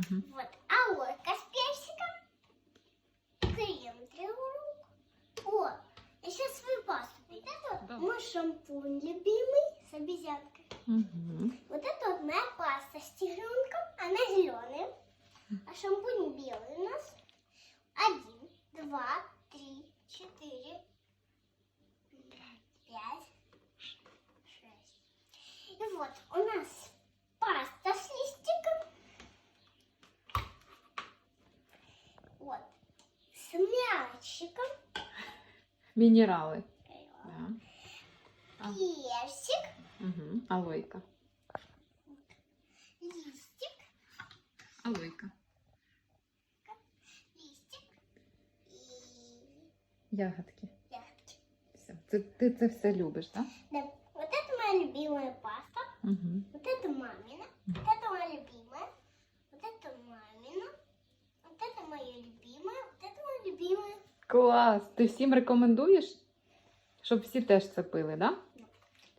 Угу. Вот, а лойка с персиком. Крем для рук. О, я сейчас свою пасту. Вот это вот Да. мой шампунь любимый с обезьянкой. Угу. Вот это вот моя паста с тигренком. Она зеленая. А шампунь белый у нас. Один, два, три, четыре, пять, шесть. И вот у нас паста с листиком. Вот. С мячиком. Мінерали. Да. А. Персик. Угу. Алойка. Листик. Алойка. Листик. И Ягодки. ягодки. Все. Це, ти це все любиш, так? Да. Вот это моя любимая паста. Угу. Вот это мамина. Вот это моя любимая. Вот это мамина. Вот это моя любимая. Вот это моя любимая. Клас! Ти всім рекомендуєш, щоб всі теж це пили, так? Да?